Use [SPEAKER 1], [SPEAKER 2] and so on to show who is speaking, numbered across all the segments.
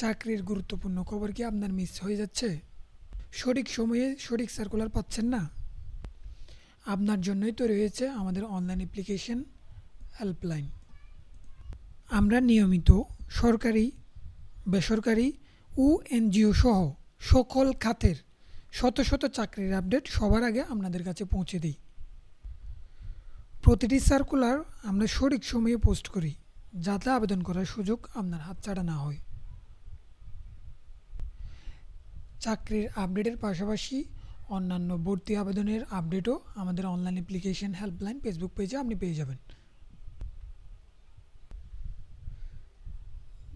[SPEAKER 1] চাকরির গুরুত্বপূর্ণ খবর কি আপনার মিস হয়ে যাচ্ছে? সঠিক সময়ে সঠিক সার্কুলার পাচ্ছেন না? আপনার জন্যই তৈরি হয়েছে আমাদের অনলাইন অ্যাপ্লিকেশন হেল্পলাইন আমরা নিয়মিত সরকারি, বেসরকারি ও এনজিও সহ সকল খাতের শত শত চাকরির আপডেট সবার আগে আপনাদের কাছে পৌঁছে দিই। প্রতিটি সার্কুলার আমরা সঠিক সময়ে পোস্ট করি, যাতে আবেদন করার সুযোগ আপনার হাতছাড়া না হয়। চাকরির আপডেটের পাশাপাশি অন্যান্য ভর্তি আবেদনের আপডেটও আমাদের অনলাইন অ্যাপ্লিকেশন হেল্পলাইন ফেসবুক পেজে আপনি পেয়ে যাবেন।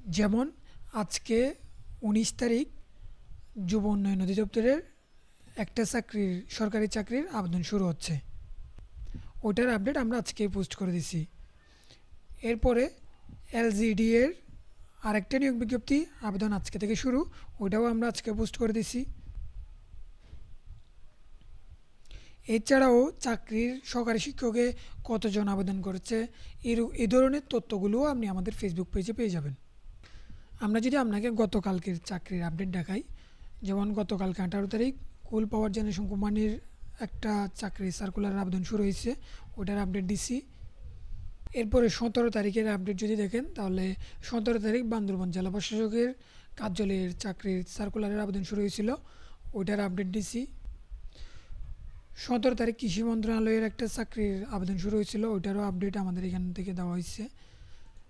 [SPEAKER 1] যেমন আজকে উনিশ তারিখ যুব উন্নয়ন অধিদপ্তরের একটা চাকরির, সরকারি চাকরির আবেদন শুরু হচ্ছে। ওটার আপডেট আমরা আজকে পোস্ট করে দিছি। এরপরে এলজিডি এর আরেকটা নিয়োগ বিজ্ঞপ্তি, আবেদন আজকে থেকে শুরু। ওইটাও আমরা আজকে পোস্ট করে দিছি। এছাড়াও চাকরির সহকারী শিক্ষকে কতজন আবেদন করেছে, এর এই ধরনের তথ্যগুলোও আপনি আমাদের ফেসবুক পেজে পেয়ে যাবেন। আমরা যদি আপনাকে গতকালকের চাকরির আপডেট দেখাই, যেমন গতকালকে আঠারো তারিখ, কুল পাওয়ার জেনারেশন কোম্পানির একটা চাকরি সার্কুলার আবেদন শুরু হয়েছে, ওটার আপডেট দিছি। এরপরে সতেরো তারিখের আপডেট যদি দেখেন, তাহলে সতেরো তারিখ বান্দরবান জেলা প্রশাসকের কার্যালয়ের চাকরির সার্কুলারের আবেদন শুরু হয়েছিল। ওইটার আপডেট দিছি। সতেরো তারিখ কৃষি মন্ত্রণালয়ের একটা চাকরির আবেদন শুরু হয়েছিল, ওইটারও আপডেট আমাদের এখান থেকে দেওয়া হয়েছে।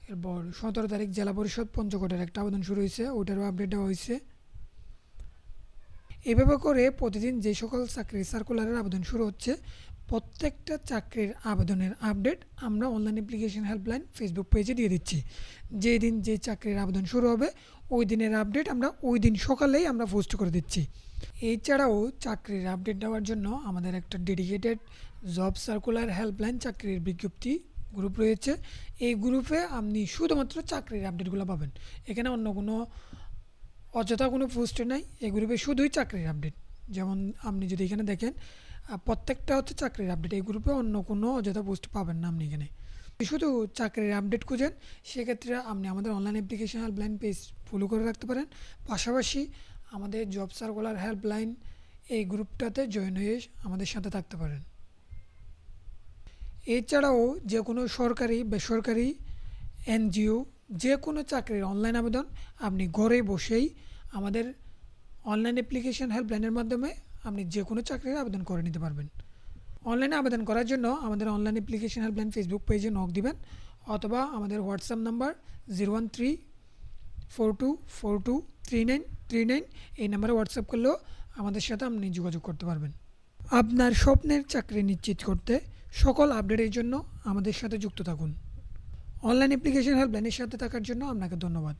[SPEAKER 1] এরপর সতেরো তারিখ জেলা পরিষদ পঞ্চকোটের একটা আবেদন শুরু হয়েছে, ওইটারও আপডেট দেওয়া হয়েছে। এভাবে করে প্রতিদিন যে সকল চাকরির সার্কুলারের আবেদন শুরু হচ্ছে প্রত্যেকটা চাকরির আবেদনের আপডেট আমরা অনলাইন অ্যাপ্লিকেশন হেল্পলাইন ফেসবুক পেজে দিয়ে দিচ্ছি। যেই দিন যে চাকরির আবেদন শুরু হবে, ওই দিনের আপডেট আমরা ওই দিন সকালেই আমরা পোস্ট করে দিচ্ছি। এছাড়াও চাকরির আপডেট দেওয়ার জন্য আমাদের একটা ডেডিকেটেড জব সার্কুলার হেল্পলাইন চাকরির বিজ্ঞপ্তি গ্রুপ রয়েছে। এই গ্রুপে আপনি শুধুমাত্র চাকরির আপডেটগুলো পাবেন। এখানে অন্য কোনো অযথা কোনো পোস্ট নাই। এই গ্রুপে শুধুই চাকরির আপডেট যেমন আপনি যদি এখানে দেখেন প্রত্যেকটা হচ্ছে চাকরির আপডেট এই গ্রুপে অন্য কোনো অযথা পোস্ট পাবেন না আপনি এখানে। শুধু চাকরির আপডেট খুঁজেন, সেক্ষেত্রে আপনি আমাদের online application helpline page follow করে রাখতে পারেন। পাশাপাশি আমাদের জব সার্কুলার হেল্পলাইন এই গ্রুপটাতে জয়েন হয়ে আমাদের সাথে থাকতে পারেন। এছাড়াও যে কোনো সরকারি, বেসরকারি, এনজিও, যে কোনো চাকরির অনলাইন আবেদন আপনি ঘরে বসেই আমাদের অনলাইন অ্যাপ্লিকেশন হেল্পলাইনের মাধ্যমে আপনি যে কোনো চাকরির আবেদন করে নিতে পারবেন। অনলাইনে আবেদন করার জন্য আমাদের অনলাইন অ্যাপ্লিকেশন হেল্পলাইন ফেসবুক পেজে নক দিবেন অথবা আমাদের WhatsApp number zero one three four two four two three nine three nine এই নাম্বারে হোয়াটসঅ্যাপ করলেও আমাদের সাথে আপনি যোগাযোগ করতে পারবেন। আপনার স্বপ্নের চাকরি নিশ্চিত করতে সকল আপডেটের জন্য আমাদের সাথে যুক্ত থাকুন। অনলাইন অ্যাপ্লিকেশন হেল্পলাইনের সাথে থাকার জন্য আপনাকে ধন্যবাদ।